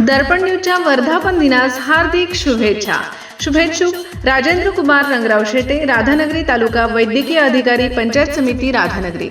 दर्पण न्यूजच्या वर्धापन दिनास हार्दिक शुभेच्छा. शुभेच्छुक राजेंद्र कुमार रंगराव शेटे राधानगरी तालुका वैद्यकीय अधिकारी पंचायत समिती राधानगरी.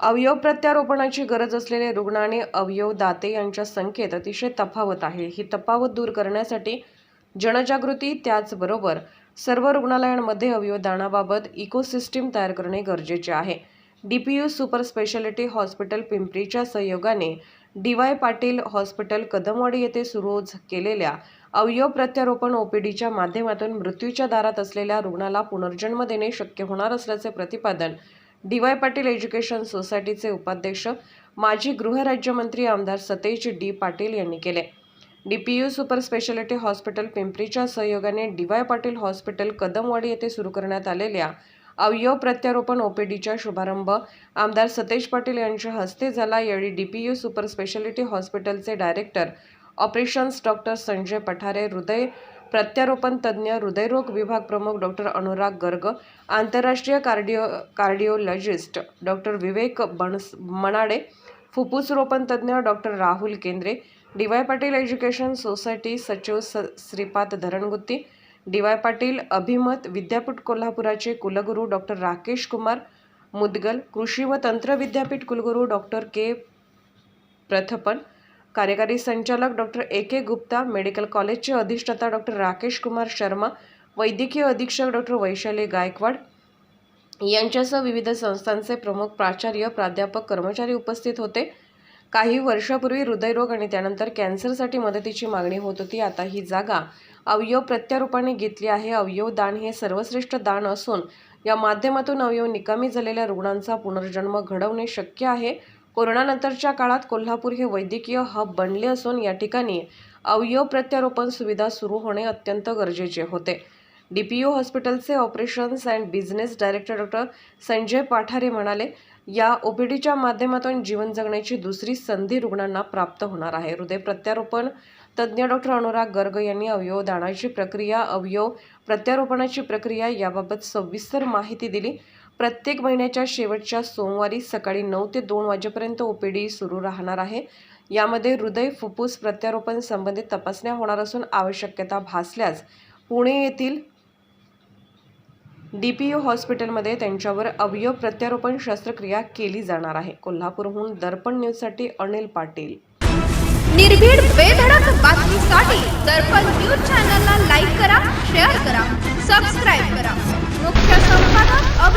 अवयव प्रत्यारोपणाची गरज असलेले रुग्ण आणि अवयव दाते यांच्या संख्येत अतिशय तफावत आहे. ही तफावत दूर करण्यासाठी जनजागृती त्याचबरोबर सर्व रुग्णालयांमध्ये अवयव दानाबाबत इकोसिस्टीम तयार करणे गरजेचे आहे. D P U super speciality hospital पिंपरीच्या सहयोगाने D Y Patil hospital Kadamwadi येथे सुरू केलेल्या अवयव प्रत्यारोपण ओपीडीच्या माध्यमातून मृत्यूच्या दारात असलेल्या रुग्णाला पुनर्जन्म देणे शक्य होणार असल्याचे प्रतिपादन डी वाय पाटील एज्युकेशन सोसायटीचे उपाध्यक्ष माजी गृहराज्यमंत्री आमदार सतेज डी पाटील यांनी केले. D P U super speciality hospital पिंपरीच्या सहयोगाने D Y Patil hospital Kadamwadi येथे सुरू करण्यात आलेल्या अवयव प्रत्यारोपण ओपीडीचा शुभारंभ आमदार सतेज पाटील यांच्या हस्ते झाला. यावेळी D P U super speciality हॉस्पिटलचे director operations doctor Sanjay Pathare हृदय प्रत्यारोपण तज्ज्ञ हृदयरोग विभाग प्रमुख डॉक्टर अनुराग गर्ग आंतरराष्ट्रीय कार्डिओ कार्डिओलॉजिस्ट डॉक्टर विवेक बनस मनाडे फुप्फुसरोपण तज्ज्ञ doctor Rahul Kendre D Y Patil education society सचिव स श्रीपाद धरणगुत्ती डी वाय पाटील अभिमत विद्यापीठ कोल्हापुराचे कुलगुरू डॉक्टर राकेश कुमार मुदगल कृषी व तंत्र विद्यापीठ कुलगुरू डॉक्टर के प्रथपन कार्यकारी संचालक doctor A K Gupta medical कॉलेजचे अधिष्ठाता डॉक्टर राकेश कुमार शर्मा वैद्यकीय अधीक्षक डॉक्टर वैशाली गायकवाड यांच्यासह विविध संस्थांचे प्रमुख प्राचार्य प्राध्यापक कर्मचारी उपस्थित होते. काही वर्षापूर्वी हृदयरोग आणि त्यानंतर कॅन्सरसाठी मदतीची मागणी होत होती. आता ही जागा अवयव प्रत्यारोपाने घेतली आहे. अवयव दान हे सर्वश्रेष्ठ दान असून या माध्यमातून अवयव निकामी झालेल्या रुग्णांचा पुनर्जन्म घडवणे शक्य आहे. कोरोनानंतरच्या काळात कोल्हापूर हे वैद्यकीय हब बनले असून या ठिकाणी अवयव प्रत्यारोपण सुविधा सुरू होणे अत्यंत गरजेचे होते. डी पी यू हॉस्पिटलचे operations and business director doctor Sanjay Pathare म्हणाले या ओपीडीच्या माध्यमातून जीवन जगण्याची दुसरी संधी रुग्णांना प्राप्त होणार आहे. हृदय प्रत्यारोपण तज्ज्ञ डॉक्टर अनुराग गर्ग यांनी अवयव दानाची प्रक्रिया अवयव प्रत्यारोपणाची प्रक्रिया याबाबत सविस्तर माहिती दिली. प्रत्येक महिन्याच्या शेवटच्या सोमवारी सकाळी नऊ ते दोन वाजेपर्यंत ओपीडी सुरू राहणार आहे. यामध्ये हृदय फुफ्फुस प्रत्यारोपण संबंधित तपासण्या होणार असून आवश्यकता भासल्यास पुणे येथील डी पी यू हॉस्पिटलमध्ये त्यांच्यावर अवयव प्रत्यारोपण शस्त्रक्रिया केली जाणार आहे. कोल्हापूरहून दर्पण न्यूजसाठी अनिल पाटील. निर्भीड बेधडक बातमीसाठी दर्पण न्यूज चॅनलला लाईक करा शेअर करा सबस्क्राईब